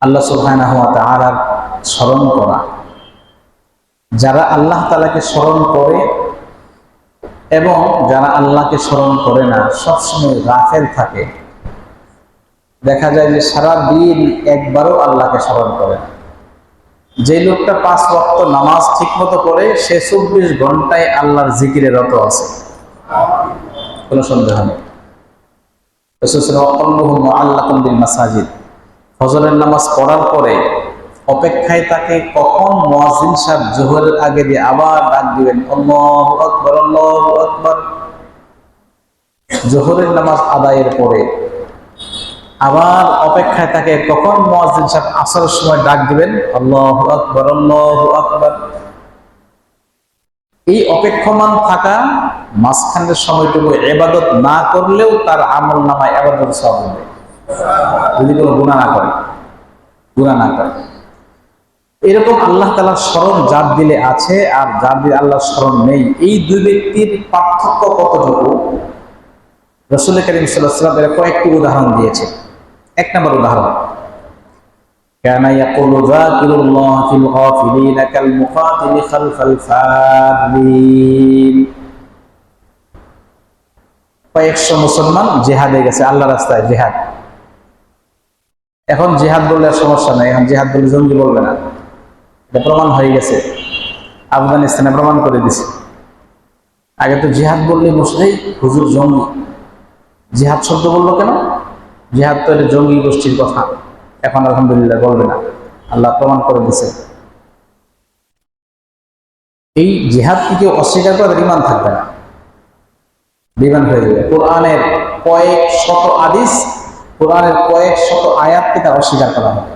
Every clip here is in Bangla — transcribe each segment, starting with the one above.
আল্লাহ ওয়া তাআলার স্মরণ করা। যারা আল্লাহ তাআলাকে স্মরণ করে এবং যারা আল্লাহকে স্মরণ করে না, সবসময় গাফেল থাকে। দেখা যায় যে সারা দিন একবারও আল্লাহকে স্মরণ করে না। যে লোকটা পাঁচ ওয়াক্ত নামাজ ঠিকমতো করে সে চব্বিশ ঘন্টায় আল্লাহর জিকিরে রত আছে। কোনো সন্দেহ নেই। আল্লাহ মাসাজিদ। ফজরের নামাজ পড়ার পরে অপেক্ষায় তাকে কখন মোয়াজিন সাহেব জোহরের আগে দিয়ে আবার ডাক দিবেন জোহরের নামাজ আদায়ের পরে আবার অপেক্ষায় তাকে কখন মোয়াজিন সাহেব আসরের সময় ডাক দিবেন, আল্লাহু আকবার আল্লাহু আকবার। এই অপেক্ষমান থাকা মাঝখানের সময়টুকু এবাদত না করলেও তার আমল নামায় এবাদত সব হবে। যদি কোনো গুণা না করে গুণা না করে এরকম আল্লাহ তালার স্মরণ যার দিলে আছে আর যার দিলে আল্লাহর স্মরণ নেই এই দুই ব্যক্তির পার্থক্য কতটুকু রসুল করিম সাল্লাম এর কয়েকটি উদাহরণ দিয়েছে এক নম্বর উদাহরণ كان يقول ذاكر الله في الغافلين كالمقاتل خلف الفارين কয়েকশো মুসলমান জেহাদে গেছে আল্লাহ রাস্তায় জেহাদ এখন জেহাদ বললে আর সমস্যা নাই, এখন জেহাদ বললে জঙ্গি বলবে না। এটা প্রমাণ হয়ে গেছে। আফগানিস্তানে প্রমাণ করে দিছে। আগে তো জিহাদ বললে মুসলিম হুজুর জঙ্গি। জিহাদ শব্দ বলল কেন? জিহাদ তো এটা জঙ্গি গোষ্ঠীর কথা। এখন আলহামদুলিল্লাহ বলবে না। আল্লাহ প্রমাণ করে দিছে। এই জিহাদকে কেউ অস্বীকার করে ইমান থাকবে না। বিমান হয়ে যাবে। কোরআনের কয়েক শত আদিস কোরআনের কয়েক শত আয়াতকে তার অস্বীকার করা হবে।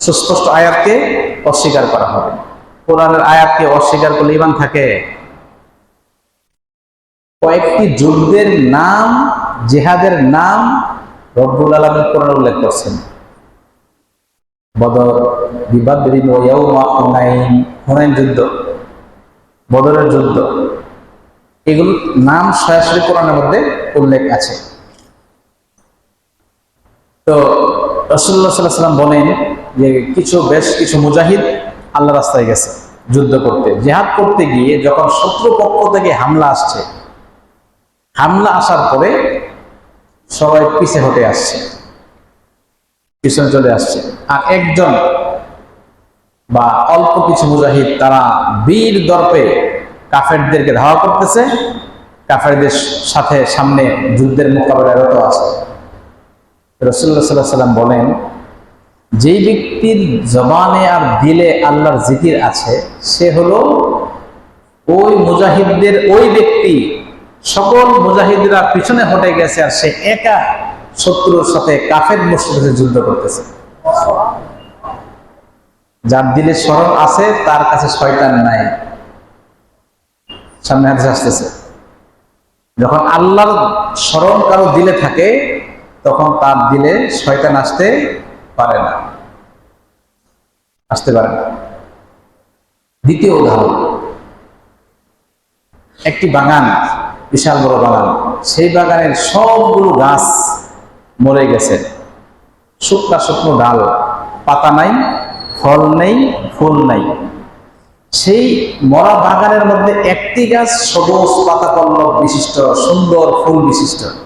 সুস্পষ্ট আয়াতকে অস্বীকার করা হবে। কোরআনের আয়াতকে অস্বীকার করলে ইমান থাকে। কয়েকটি যুদ্ধের নাম, জেহাদের নাম রব্বুল আলমী কোরআন উল্লেখ করছেন। বদর বিবাদিন হুনাইন যুদ্ধ, বদরের যুদ্ধ। এগুলো নাম সরাসরি কোরআনের মধ্যে উল্লেখ আছে। তো রসুল্লাহ সাল্লাম বলেন যে কিছু বেশ কিছু মুজাহিদ আল্লাহ রাস্তায় গেছে যুদ্ধ করতে। জেহাদ করতে গিয়ে যখন শত্রু পক্ষ থেকে হামলা আসছে, হামলা আসার পরে সবাই পিছে হটে আসছে, পিছনে চলে আসছে। আর একজন বা অল্প কিছু মুজাহিদ তারা বীর দর্পে কাফেরদেরকে ধাওয়া করতেছে, কাফেরদের সাথে সামনে যুদ্ধের মোকাবেলায় রত আছে। রসুল্লাহ সাল্লাহ সাল্লাম বলেন, যেই ব্যক্তির জবানে আর দিলে আল্লাহর জিকির আছে, সে হলো ওই মুজাহিদদের, ওই ব্যক্তি। সকল মুজাহিদরা পিছনে হটে গেছে আর সে একা শত্রুর সাথে কাফের যুদ্ধ করতেছে। যার দিলে স্মরণ আছে, তার কাছে শয়তান নাই। সামনে হাতে আসতেছে। যখন আল্লাহর স্মরণ কারও দিলে থাকে তখন তার দিলে শয়তান আসতে পারে না। আসতে পারে না। দ্বিতীয় উদাহরণ। একটি বাগান, বিশাল বড় বাগান। সেই বাগানের সবগুলো গাছ মরে গেছে। শুকনা শুকনো ডাল, পাতা নাই, ফল নেই, ফুল নাই। সেই মরা বাগানের মধ্যে একটি গাছ সবুজ পাতা বিশিষ্ট, সুন্দর ফুল বিশিষ্ট।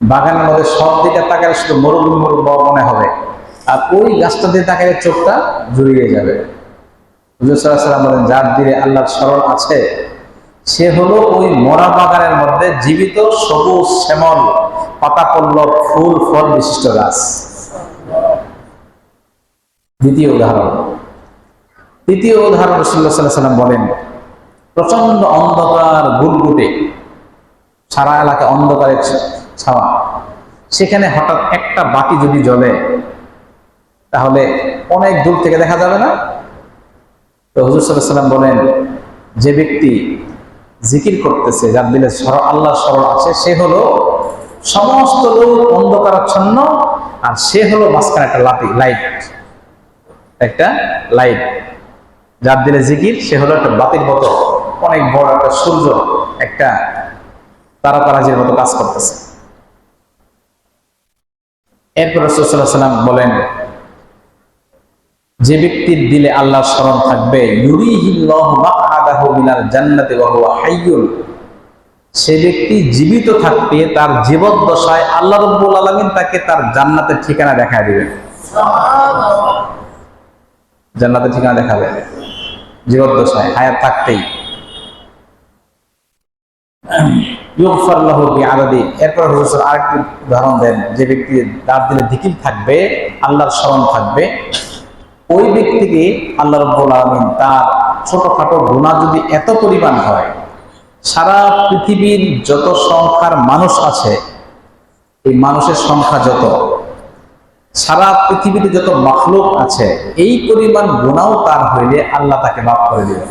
বাগানের মধ্যে সব দিকে তাকালে শুধু মরুভূমি মরুভূমি মনে হবে। আর ওই গাছটা দিয়ে তাকালে চোখটা জুড়িয়ে যাবে। বলেন, যার দিলে আল্লাহর স্মরণ আছে, সে হলো ওই মরা বাগানের মধ্যে জীবিত সবুজ শ্যামল পাতা পল্লব ফুল, ফল বিশিষ্ট গাছ। দ্বিতীয় উদাহরণ। তৃতীয় উদাহরণ রসুল্লাহ সাল্লাহ সাল্লাম বলেন প্রচণ্ড অন্ধকার গুটগুটে সারা এলাকা অন্ধকারের ছাওয়া। সেখানে হঠাৎ একটা বাতি যদি জ্বলে, তাহলে অনেক দূর থেকে দেখা যাবে না? তো হুজুর সাল্লাম বলেন, যে ব্যক্তি জিকির করতেছে যার দিলে আল্লাহ স্মরণ আছে, সে হলো সমস্ত লোক অন্ধকারাচ্ছন্ন, আর সে হলো মাঝখানে একটা লাতি লাইট, একটা লাইট। যার দিলে জিকির, সে হলো একটা বাতির মতো, অনেক বড় একটা সূর্য, একটা তারা তারাতারাজির মতো কাজ করতেছে। এরপর রসুল্লাহ সাল্লাম বলেন যে ব্যক্তির দিলে আল্লাহর স্মরণ থাকবে সে ব্যক্তি জীবিত থাকতে তার জীবদ্দশায় আল্লাহ রব্বুল আলামিন তাকে তার জান্নাতের ঠিকানা দেখায় দিবেন। জান্নাতের ঠিকানা দেখাবে। জীবদ্দশায় হায়াত থাকতেই। আরেকটি উদাহরণ দেন। যে ব্যক্তি তার দিলে থাকবে, আল্লাহর স্মরণ থাকবে, ওই ব্যক্তিকে আল্লাহ রব্বুল আলামিন তার ছোটখাটো গুনাহ যদি এত পরিমাণ হয়, সারা পৃথিবীর যত সংখ্যার মানুষ আছে, এই মানুষের সংখ্যা যত, সারা পৃথিবীতে যত মখলুক আছে, এই পরিমাণ গুণাও তার হইলে আল্লাহ তাকে মাফ করে দিবে